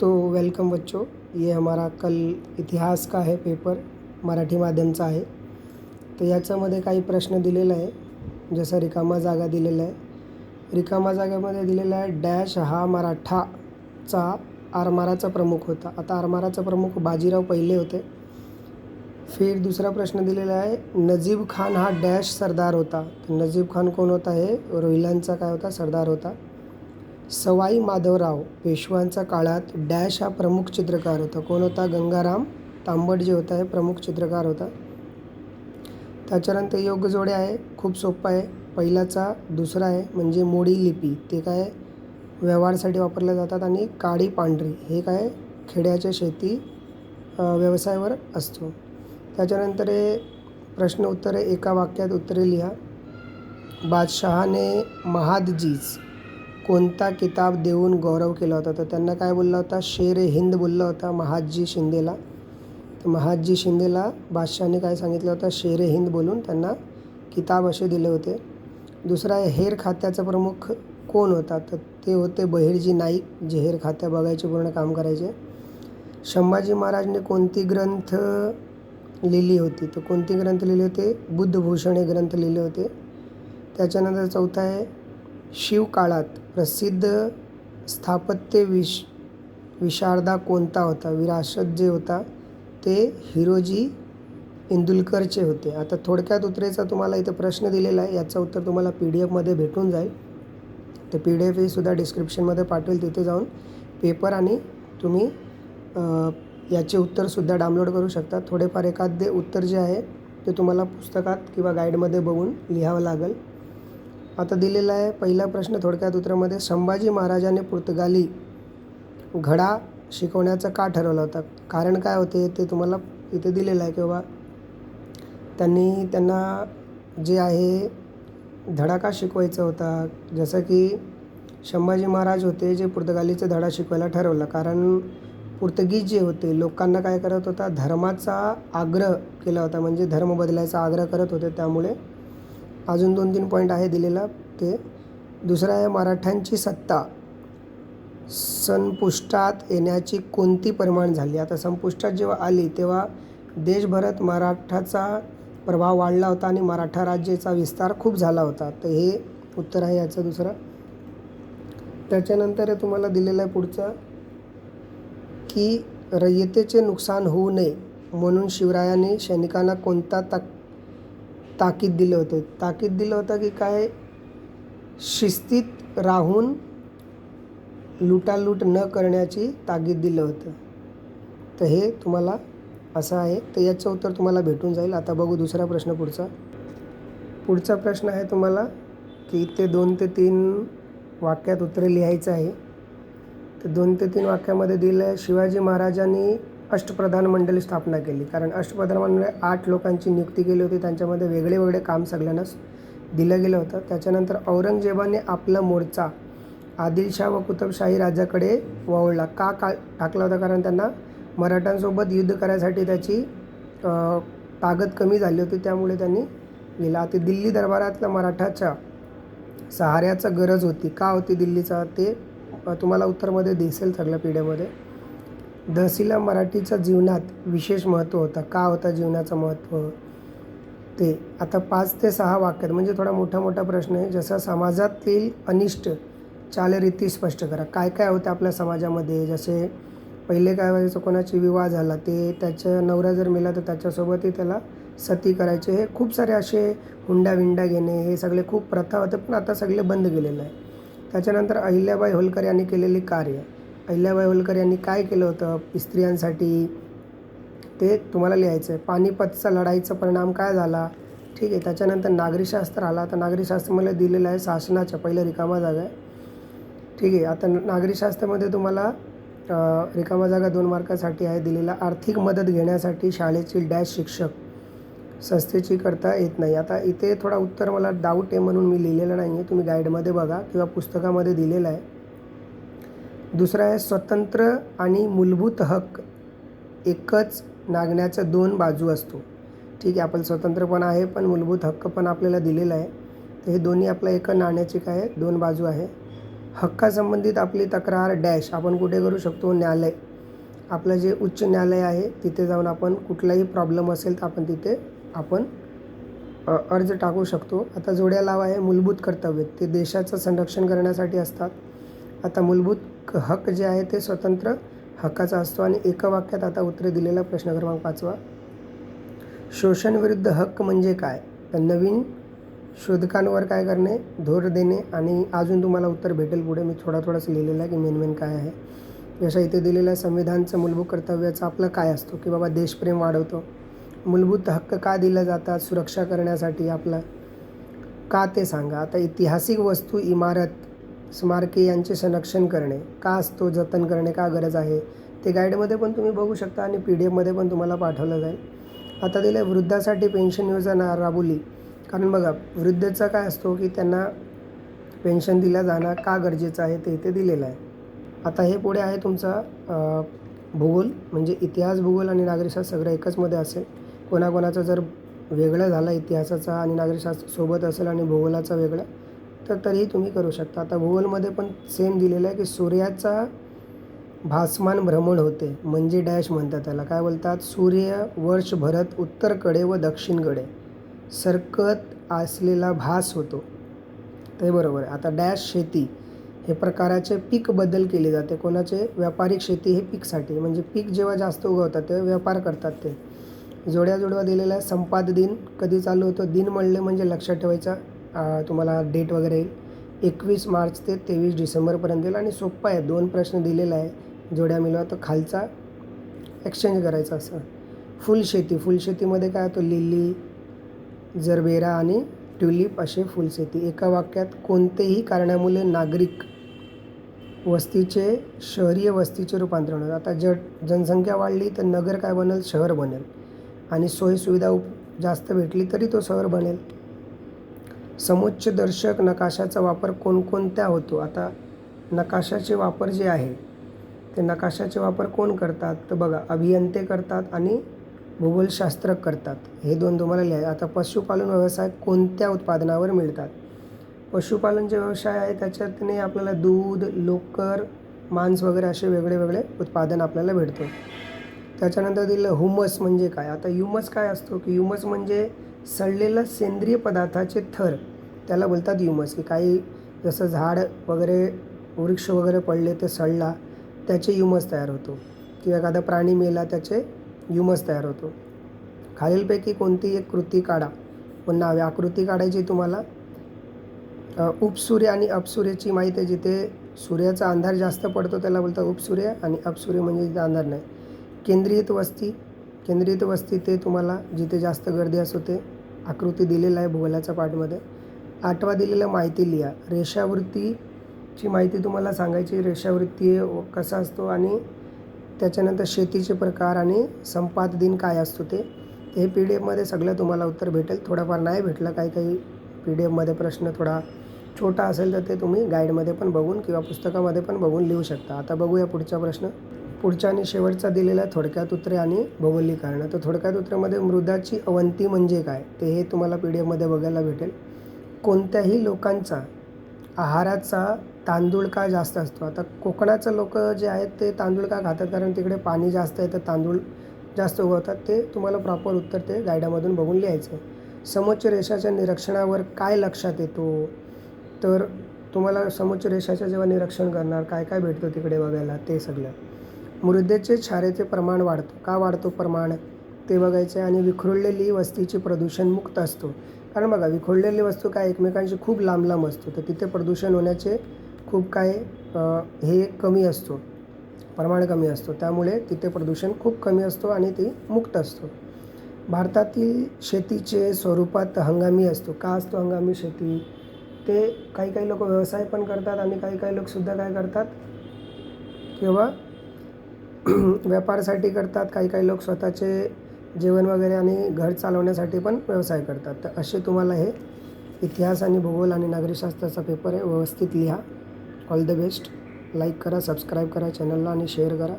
तो वेलकम बच्चों. ये हमारा कल इतिहास का है पेपर मराठी माध्यमचा आहे. तर याच्यामध्ये काही प्रश्न दिलेला आहे. जसं रिकामा जागा दिलेला आहे. रिकामा जागेमध्ये दिलेला आहे डॅश हा मराठाचा आरमाराचा प्रमुख होता. आता आरमाराचा प्रमुख बाजीराव पहिले होते. फिर दुसरा प्रश्न दिलेला आहे नजीब खान हा डॅश सरदार होता. तर नजीब खान कोण होता हे? रोहिलांचा काय होता? सरदार होता. सवाई माधवराव पेशवांचा काळात डॅश हा प्रमुख चित्रकार होता. कोण होता? गंगाराम तांबट जे होता हे प्रमुख चित्रकार होता. त्याच्यानंतर योग जोडे आहे खूप सोपं आहे. पहिल्याचा दुसरा आहे म्हणजे मोडी लिपी. ते काय व्यवहारसाठी वापरल्या जातात आणि काळी पांढरी. हे काय खेड्याच्या शेती व्यवसायावर असतो. त्याच्यानंतर हे प्रश्न उत्तरे एका वाक्यात उत्तरे लिहा. बादशहाने महादजीज कोणता किताब देऊन गौरव केला होता? तर त्यांना काय बोलला होता? शेर ए हिंद बोलला होता महादजी शिंदेला. तर महादजी शिंदेला बादशहाने काय सांगितलं होतं? शेर ए हिंद बोलून त्यांना किताब असे दिले होते. दुसरा आहे हेर खात्याचा प्रमुख कोण होता? तर ते होते बहिर्जी नाईक जे हेर खात्या बघायचे पूर्ण काम करायचे. संभाजी महाराजने कोणती ग्रंथ लिहिली होती? तर कोणती ग्रंथ लिहिले होते? बुद्धभूषण हे ग्रंथ लिहिले होते. त्याच्यानंतर चौथा आहे शिवकाळात. प्रसिद्ध स्थापत्य विश विशारदा कोणता होता? विरासत जे होता ते हिरोजी इंदुलकरचे होते. आता थोडक्यात उत्तरेचा तुम्हाला इथे प्रश्न दिलेला आहे. याचं उत्तर तुम्हाला पी डी एफमध्ये भेटून जाईल. तर पी डी एफ ही सुद्धा डिस्क्रिप्शनमध्ये पाठवेल. तिथे जाऊन पेपर आणि तुम्ही याचे उत्तरसुद्धा डाउनलोड करू शकता. थोडेफार एखादे उत्तर जे आहे ते तुम्हाला पुस्तकात किंवा गाईडमध्ये बघून लिहावं लागेल. आता दिलेला आहे पहिला प्रश्न थोडक्यात उत्तरामध्ये संभाजी महाराजाने पुर्तगाली घडा शिकवण्याचं का ठरवलं होतं? कारण काय होते ते तुम्हाला इथे दिलेलं आहे किंवा त्यांनी त्यांना जे आहे धडा का शिकवायचा होता? जसं की संभाजी महाराज होते जे पुर्तगालीचा धडा शिकवायला ठरवलं. कारण पुर्तगीज जे होते लोकांना काय करत होता? धर्माचा आग्रह केला होता. म्हणजे धर्म बदलायचा आग्रह करत होते. त्यामुळे अजून दोन तीन पॉईंट आहे दिलेला ते. दुसरं आहे मराठ्यांची सत्ता. संपुष्टात येण्याची कोणती परिमाण झाली? आता संपुष्टात जेव्हा आली तेव्हा देशभरात मराठाचा प्रभाव वाढला होता आणि मराठा राज्याचा विस्तार खूप झाला होता. तर हे उत्तर आहे याचं दुसरं. त्याच्यानंतर तुम्हाला दिलेलं आहे पुढचं की रयतेचे नुकसान होऊ नये म्हणून शिवरायाने सैनिकांना कोणता तक ताकीद दिलं होतं. ताकीद दिलं होतं की काय? शिस्तीत राहून लुटालूट न करण्याची ताकीद दिलं होतं. तर हे तुम्हाला असं आहे. तर याचं उत्तर तुम्हाला भेटून जाईल. आता बघू दुसरा प्रश्न पुढचा. पुढचा प्रश्न आहे तुम्हाला की ते दोन ते तीन वाक्यात उत्तरे लिहायचं आहे. तर दोन ते तीन वाक्यामध्ये दिलं आहे शिवाजी महाराजांनी अष्टप्रधान मंडळी स्थापना केली. कारण अष्टप्रधान मंडळी आठ लोकांची नियुक्ती केली होती. त्यांच्यामध्ये वेगळे वेगळे काम सगळ्यांनाच दिलं गेलं होतं. त्याच्यानंतर औरंगजेबाने आपला मोर्चा आदिलशाह व कुतुबशाही राजाकडे वळला का का टाकला होता? कारण त्यांना मराठ्यांसोबत युद्ध करायसाठी त्याची ताकद कमी झाली होती. त्यामुळे त्यांनी गेला. ते दिल्ली दरबारातल्या मराठाच्या सहाऱ्याचा गरज होती. का होती दिल्लीचा? ते तुम्हाला उत्तरमध्ये दिसेल सगळ्या पिढ्यामध्ये. दहसीला मराठीचा जीवनात विशेष महत्त्व होतं. का होता जीवनाचं महत्त्व? ते. आता पाच ते सहा वाक्यात म्हणजे थोडा मोठा मोठा प्रश्न आहे. जसं समाजातील अनिष्ट चालरीती स्पष्ट करा. काय काय होतं आपल्या समाजामध्ये? जसे पहिले काय व्हायचं कोणाची विवाह झाला ते त्याच्या नवरा जर मेला तर त्याच्यासोबतही त्याला सती करायचे. हे खूप सारे असे हुंडा विंडा घेणे हे सगळे खूप प्रथा होते पण आता सगळे बंद केलेलं आहे. त्याच्यानंतर अहिल्याबाई होलकर यांनी केलेली कार्य. अहिल्याबाई होलकर यांनी काय केलं होतं स्त्रियांसाठी ते तुम्हाला लिहायचं आहे. पानिपतचा लढाईचा परिणाम काय झाला? ठीक आहे त्याच्यानंतर नागरीशास्त्र आला. तर नागरीशास्त्रामध्ये दिलेलं आहे शासनाच्या पहिलं रिकामा जागा आहे. ठीक आहे आता नागरीशास्त्रामध्ये तुम्हाला रिकामा जागा दोन मार्कासाठी आहे. दिलेला आर्थिक मदत घेण्यासाठी शाळेची डॅश शिक्षक संस्थेची करता येत नाही. आता इथे थोडा उत्तर मला डाऊट आहे म्हणून मी लिहिलेलं नाही आहे तुम्ही गाईडमध्ये बघा किंवा पुस्तकामध्ये दिलेलं आहे. दुसरं आहे स्वतंत्र आणि मूलभूत हक्क. एकच नागण्याच्या दोन बाजू असतो. ठीक आहे आपण स्वतंत्र पण आहे पण मूलभूत हक्क पण आपल्याला दिलेला आहे. तर हे दोन्ही आपल्या एका नाण्याची काय आहे? दोन बाजू आहे. हक्कासंबंधित आपली तक्रार डॅश आपण कुठे करू शकतो? न्यायालय. आपलं जे उच्च न्यायालय आहे तिथे जाऊन आपण कुठलाही प्रॉब्लेम असेल तर आपण तिथे आपण अर्ज टाकू शकतो. आता जोड्या लावा आहे मूलभूत कर्तव्य ते देशाचं संरक्षण करण्यासाठी असतात. आता मूलभूत हक्क जे आहे ते स्वतंत्र हक्काचा असतो आणि एका वाक्यात आता उत्तरे दिलेला प्रश्न क्रमांक पाचवा. शोषणविरुद्ध हक्क म्हणजे काय? तर नवीन शोधकांवर काय करणे धोर देणे आणि अजून तुम्हाला उत्तर भेटेल पुढे. मी थोडा थोडाच लिहिलेलं आहे की मेन मेन काय आहे. जशा इथे दिलेल्या संविधानचं मूलभूत कर्तव्याचं आपलं काय असतो? की बाबा देशप्रेम वाढवतो. मूलभूत हक्क का दिलं जातात? सुरक्षा करण्यासाठी आपलं का ते सांगा. आता ऐतिहासिक वस्तू इमारत स्मारके यांचे संरक्षण करणे का असतो जतन करणे का गरज आहे ते गाईडमध्ये पण तुम्ही बघू शकता आणि पी डी एफमध्ये पण तुम्हाला पाठवलं जाईल. आता दिलं आहे वृद्धासाठी पेन्शन योजना राबवली. कारण बघा वृद्धचा काय असतो की त्यांना पेन्शन दिलं जाणं का गरजेचं आहे ते इथे दिलेलं आहे. आता हे पुढे आहे तुमचा भूगोल म्हणजे इतिहास भूगोल आणि नागरिकशास्त्र सगळं एकचमध्ये असेल. कोणाकोणाचं जर वेगळं झालं इतिहासाचा आणि नागरिकशास्त्र सोबत असेल आणि भूगोलाचा वेगळा तर तरीही तुम्ही करू शकता. आता भूगोलमध्ये पण सेम दिलेलं आहे की सूर्याचा भासमान भ्रमण होते म्हणजे डॅश म्हणतात त्याला. काय बोलतात? सूर्य वर्षभरत उत्तरकडे व दक्षिणकडे सरकत असलेला भास होतो. ते बरोबर आहे. आता डॅश शेती हे प्रकाराचे पीक बदल केले जाते. कोणाचे? व्यापारिक शेती हे पीकसाठी. म्हणजे पीक जेव्हा जास्त उगवतात तेव्हा व्यापार करतात ते. जोड्या जोडवा दिलेला आहे. संपाद दिन कधी चालू होतो? दिन म्हणले म्हणजे लक्षात ठेवायचा. तुम्हाला डेट वगैरे येईल एकवीस मार्च ते तेवीस डिसेंबरपर्यंत येईल आणि सोप्पा आहे. दोन प्रश्न दिलेला आहे. जोड्या मिळवा तर खालचा एक्सचेंज करायचा असं. फुल शेती फुल शेतीमध्ये काय होतं? लिली जरबेरा आणि ट्युलिप असे फुलशेती एका वाक्यात कोणतेही कारणामुळे नागरिक वस्तीचे शहरीय वस्तीचे रूपांतरण होतं आता जर जनसंख्या वाढली तर नगर काय बनेल? शहर बनेल. आणि सोयीसुविधा उप जास्त भेटली तरी तो शहर बनेल. समुच्च दर्शक नकाशाचा वापर कोणकोणत्या होतो? आता नकाशाचे वापर जे आहे ते नकाशाचे वापर कोण करतात? तर बघा अभियंते करतात आणि भूगोलशास्त्र करतात. हे दोन तुम्हाला लिहाय आता पशुपालन व्यवसाय कोणत्या उत्पादनावर मिळतात? पशुपालन जे व्यवसाय आहे त्याच्यातने आपल्याला दूध लोकर मांस वगैरे असे वेगळे वेगळे उत्पादन आपल्याला भेटतो. त्याच्यानंतर दिलं हुमस म्हणजे काय? आता ह्युमस काय असतो? की ह्युमस म्हणजे सडलेलं सेंद्रिय पदार्थाचे थर त्याला बोलतात युमस की काही जसं झाड वगैरे वृक्ष वगैरे पडले ते सडला त्याचे ह्युमस तयार होतो. किंवा एखादा प्राणी मेला त्याचे ह्युमस तयार होतो. खालीलपैकी कोणती एक कृती काढा. पण नावे आकृती काढायची तुम्हाला. उपसूर्य आणि अपसूर्याची माहिती आहे जिथे सूर्याचा अंधार जास्त पडतो त्याला बोलतात उपसूर्य आणि अपसूर्य म्हणजे जिथे अंधार नाही. केंद्रित वस्ती केंद्रित वस्ती ते तुम्हाला जिथे जास्त गर्दी असते आकृती दिलेलं आहे भूगोलाच्या पाठमध्ये. आठवा दिलेलं माहिती लिहा. रेषावृत्तीची माहिती तुम्हाला सांगायची रेषावृत्ती कसा असतो आणि त्याच्यानंतर शेतीचे प्रकार आणि संपाद दिन काय असतो ते. हे पी डी एफमध्ये सगळं तुम्हाला उत्तर भेटेल. थोडंफार नाही भेटलं काही काही पी डी एफमध्ये प्रश्न थोडा छोटा असेल तर ते तुम्ही गाईडमध्ये पण बघून किंवा पुस्तकामध्ये पण बघून लिहू शकता. आता बघूया पुढचा प्रश्न. पुढच्या आणि शेवटचा दिलेला थोडक्यात उत्तरे आणि भौगोलिकरण तर थोडक्यात उत्तरेमध्ये मृदाची अवंती म्हणजे काय? ते हे तुम्हाला पी डी एफमध्ये बघायला भेटेल. कोणत्याही लोकांचा आहाराचा तांदूळ का जास्त असतो? आता कोकणाचं लोक जे आहेत ते तांदूळ का खातात? कारण तिकडे पाणी जास्त आहे तर तांदूळ जास्त उगवतात. ते तुम्हाला प्रॉपर उत्तर ते गायडामधून बघून लिहायचं आहे. समोच्च रेषाच्या निरीक्षणावर काय लक्षात येतो? तर तुम्हाला समोच्च रेषाचं जेव्हा निरीक्षण करणार काय काय भेटतं तिकडे बघायला? ते सगळं. मृदेचे क्षारेचे प्रमाण वाढतो. का वाढतो प्रमाण? ते बघायचं आहे आणि विखुरलेली वस्तीची प्रदूषणमुक्त असतो. कारण बघा विखुरलेली वस्तू काय? एकमेकांशी खूप लांब लांब असतो. तर तिथे प्रदूषण होण्याचे खूप काय हे कमी असतो. प्रमाण कमी असतो. त्यामुळे तिथे प्रदूषण खूप कमी असतो आणि ती मुक्त असतो. भारतातील शेतीचे स्वरूपात हंगामी असतो. का असतो हंगामी शेती? ते काही काही लोक व्यवसाय पण करतात आणि काही काही लोकसुद्धा काय करतात? किंवा व्यापारासाठी करतात. काही काही लोक स्वतःचे जेवण वगैरे आणि घर चालवण्यासाठी पण व्यवसाय करतात. तर असे तुम्हाला हे इतिहास आणि भूगोल आणि नागरिकशास्त्राचा पेपर आहे. व्यवस्थित लिहा. All the best. लाईक करा सबस्क्राईब करा चॅनलला आणि शेअर करा.